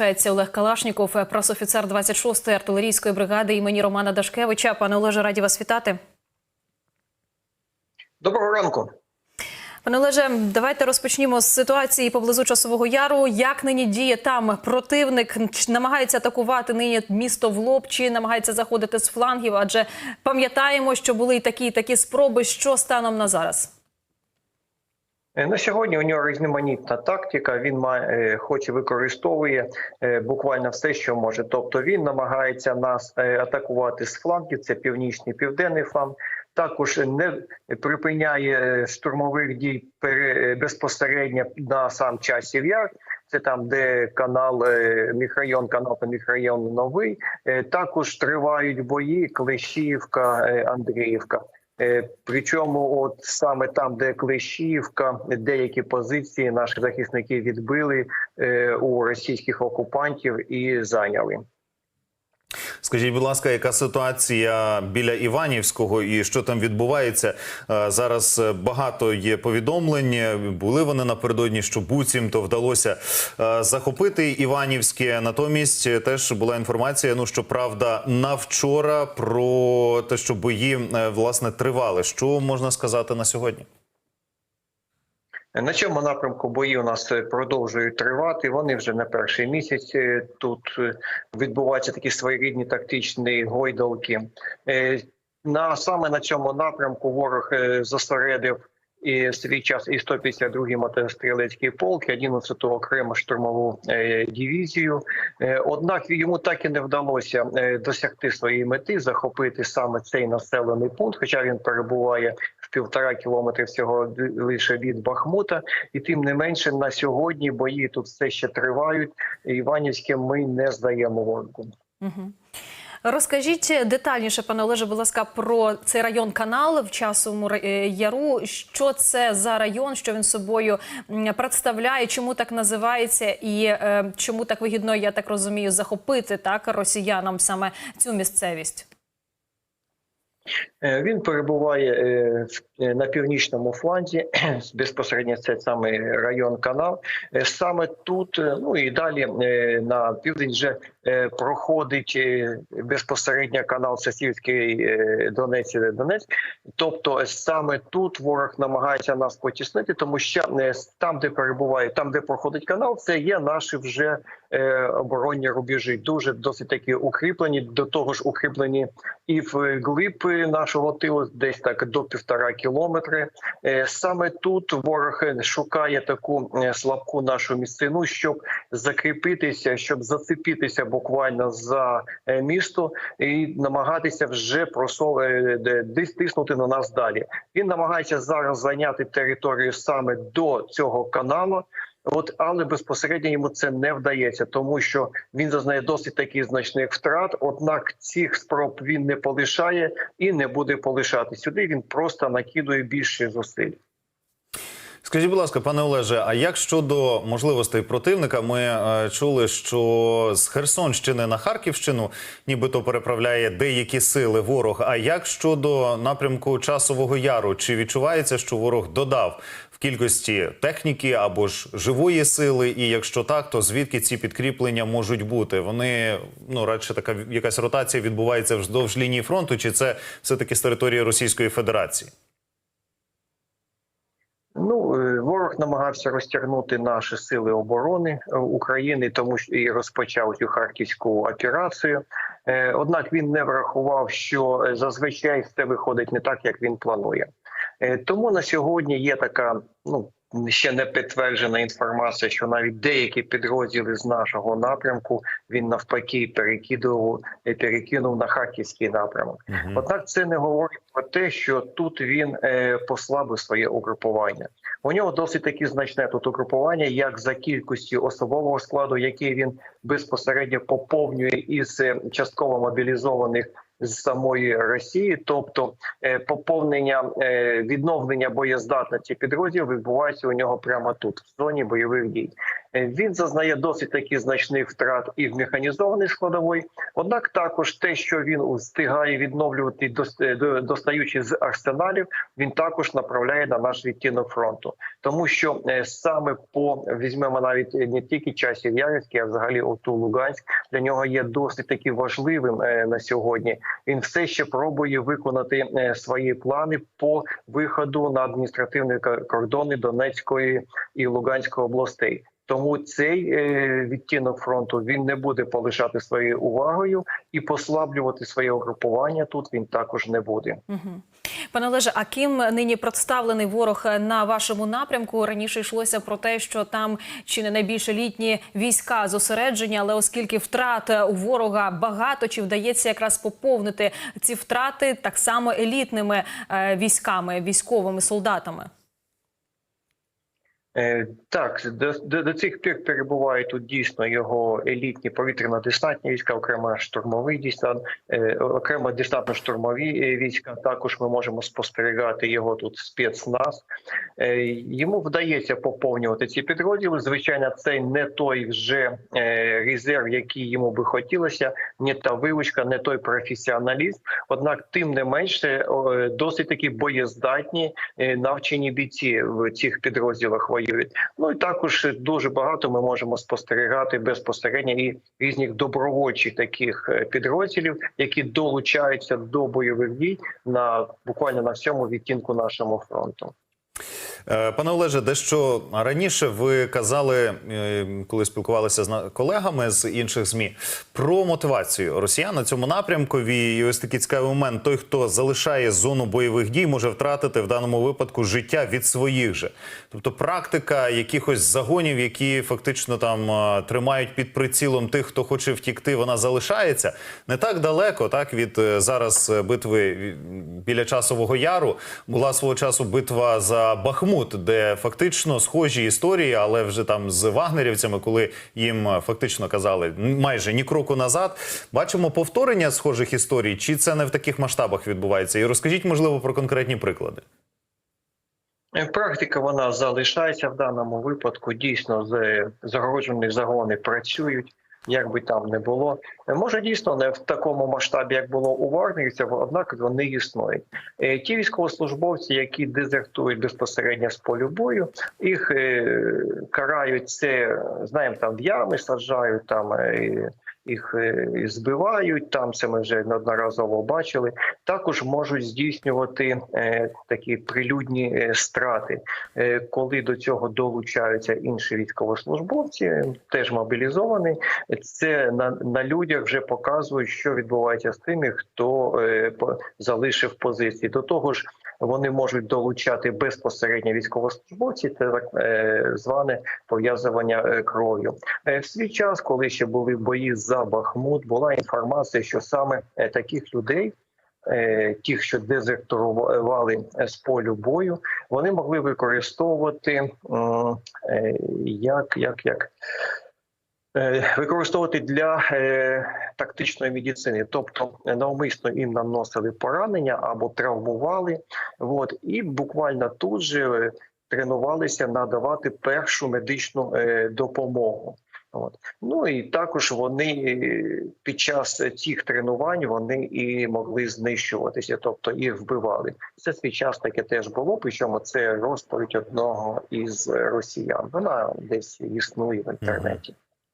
долучається Олег Калашніков, пресофіцер 26-ї артилерійської бригади імені Романа Дашкевича. Пане Олеже, раді вас вітати. Доброго ранку. Пане Олеже, давайте розпочнімо з ситуації поблизу часового яру. Як нині діє там противник? Намагається атакувати нині місто в лоб, чи намагається заходити з флангів? Адже пам'ятаємо, що були і такі і такі спроби. Що станом на зараз? Е, На сьогодні у нього різноманітна тактика. Він має, е, хоч використовує е, буквально все, що може. Тобто він намагається нас атакувати з флангів. Це північний південний фланг. Також не припиняє штурмових дій безпосередньо на сам часів яр. Це там, де канал міхрайон, канал та міхрайон новий. Також тривають бої Клещіївка, Андріївка. Е, Причому, от саме там, де Клещівка, деякі позиції наші захисники відбили е, у російських окупантів і зайняли. Скажіть, будь ласка, яка ситуація біля Іванівського і що там відбувається? Е, Зараз е, багато є повідомлень. Були вони напередодні, що буцімто вдалося е, захопити Іванівське. Натомість теж була інформація. Ну що правда, на вчора про те, що бої власне тривали. Що можна сказати на сьогодні? На цьому напрямку бої у нас е, продовжують тривати. Вони вже не перший місяць е, тут е, відбуваються такі своєрідні тактичні гойдалки. На саме на цьому напрямку ворог зосередив і свій час і 152-й мотострілецький полк, і 11-ту окрему штурмову е, дивізію. Е, Однак йому так і не вдалося е, досягти своєї мети, захопити саме цей населений пункт, хоча він перебуває в півтора кілометри всього лише від Бахмута. І тим не менше на сьогодні бої тут все ще тривають. Іванівське ми не здаємо ворогу. Угу. Розкажіть детальніше, пане Олеже, будь ласка, про цей район канал в Ра- е, яру. Що це за район, що він собою представляє, чому так називається, і е, чому так вигідно, я так розумію, захопити так росіянам саме цю місцевість? Е, Він перебуває е, е, на північному фланзі, безпосередньо це саме район канал. Саме тут, ну і далі на південь вже проходить безпосередньо канал Сосівський Донець і Донець. Тобто саме тут ворог намагається нас потіснити, тому що там, де перебуває, там, де проходить канал, це є наші вже оборонні рубежі. Дуже досить такі укріплені, до того ж укріплені і в глиб нашого тилу, десь так до півтора кілометри. Е, Саме тут ворог шукає таку е, слабку нашу місцину, щоб закріпитися, щоб зацепитися буквально за е, місто і намагатися вже просо- е, десь тиснути на нас далі. Він намагається зараз зайняти територію саме до цього каналу. От, але безпосередньо йому це не вдається, тому що він зазнає досить таких значних втрат. Однак цих спроб він не полишає і не буде полишати. Сюди він просто накидує більше зусиль. Скажіть, будь ласка, пане Олеже, а як щодо можливостей противника? Ми е, чули, що з Херсонщини на Харківщину нібито переправляє деякі сили ворог. А як щодо напрямку часового яру? Чи відчувається, що ворог додав в кількості техніки або ж живої сили? І якщо так, то звідки ці підкріплення можуть бути? Вони ну радше така якась ротація відбувається вздовж лінії фронту, чи це все таки з території Російської Федерації? Ну е, ворог намагався розтягнути наші сили оборони е, України, тому що і розпочав цю харківську операцію. Е, Однак він не врахував, що е, зазвичай все виходить не так, як він планує. Тому на сьогодні є така ну. Ще не підтверджена інформація, що навіть деякі підрозділи з нашого напрямку він навпаки перекидував перекинув на харківський напрямок. Мгм. Однак це не говорить про те, що тут він послабив своє угрупування. У нього досить таки значне тут угрупування, як за кількістю особового складу, який він безпосередньо поповнює із е, частково мобілізованих з самої Росії, тобто е, поповнення е, відновлення боєздатності підрозділів відбувається у нього прямо тут, в зоні бойових дій. Е, Він зазнає досить таки значних втрат і в механізованій складовій. Однак також те, що він встигає відновлювати, е, до- достаючи з арсеналів, він також направляє на наш відтінок фронту, тому що е, саме по візьмемо навіть не тільки часів Ярицький, а взагалі ОТУ Луганськ для нього є досить таки важливим на сьогодні. Він все ще пробує виконати свої плани по виходу на адміністративні кордони Донецької і Луганської областей. Тому цей е, відтінок фронту він не буде полишати своєю увагою і послаблювати своє угрупування. Тут він також не буде. Мгм. Пане Олеже, а ким нині представлений ворог на вашому напрямку? Раніше йшлося про те, що там чи не найбільше літні війська зосередження, але оскільки втрат у ворога багато, чи вдається якраз поповнити ці втрати так само елітними е, військами, військовими солдатами? Е, Так, до, до, до цих пір перебувають тут дійсно його елітні повітряно-десантні війська, окремо штурмовий десант, е, окремо десантно-штурмові е, війська. Також ми можемо спостерігати його тут спецназ. Йому вдається поповнювати ці підрозділи. Звичайно, це не той вже резерв, який йому би хотілося, не та вилучка, не той професіоналізм. Однак, тим не менше, досить таки боєздатні навчені бійці в цих підрозділах воюють. Ну і також дуже багато ми можемо спостерігати безпосередньо і різних добровольчих таких е, підрозділів, які долучаються до бойових дій на буквально на всьому відтінку нашому фронту. Е, Пане Олеже, дещо раніше ви казали, е, коли спілкувалися з колегами з інших змі, про мотивацію росіян на цьому напрямку. І ось такий цікавий момент: той, хто залишає зону бойових дій, може втратити в даному випадку життя від своїх же. Тобто, практика якихось загонів, які фактично там е, тримають під прицілом тих, хто хоче втікти, вона залишається не так далеко. Так від зараз битви біля часового яру була свого часу битва за Бахмут, де фактично схожі історії, але вже там з вагнерівцями, коли їм е, фактично казали майже ні кроку назад. Бачимо повторення схожих історій, чи це не в таких масштабах відбувається? І розкажіть, можливо, про конкретні приклади. Е, Практика вона залишається в даному випадку. Дійсно, з загороджені загони працюють. Як би там не було, може дійсно не в такому масштабі, як було у вагнерівців, однак вони існують. Е, Ті військовослужбовці, які дезертують безпосередньо з полю бою, їх е, карають це, знаємо, там в ями саджають, там е, їх е, збивають. Там це ми вже неодноразово бачили. Також можуть здійснювати е, такі прилюдні е, страти, коли до цього долучаються інші військовослужбовці, теж мобілізовані. Це на, на людях вже показує, що відбувається з тими, хто залишив позиції. До того ж, вони можуть долучати безпосередньо військовослужбовці, це так е, зване пов'язування е, кров'ю. Е, В свій час, коли ще були бої за Бахмут, була інформація, що саме таких людей. Тих, що дезертурували з полю бою, вони могли використовувати як, як, як використовувати для е, тактичної медицини, тобто е, навмисно їм наносили поранення або травмували, от і буквально тут же е, тренувалися надавати першу медичну е, допомогу. От ну і також вони е, під час цих тренувань вони і могли знищуватися, тобто їх вбивали. Це свій час таке теж було. Причому це розповідь одного із росіян. Вона десь існує в інтернеті.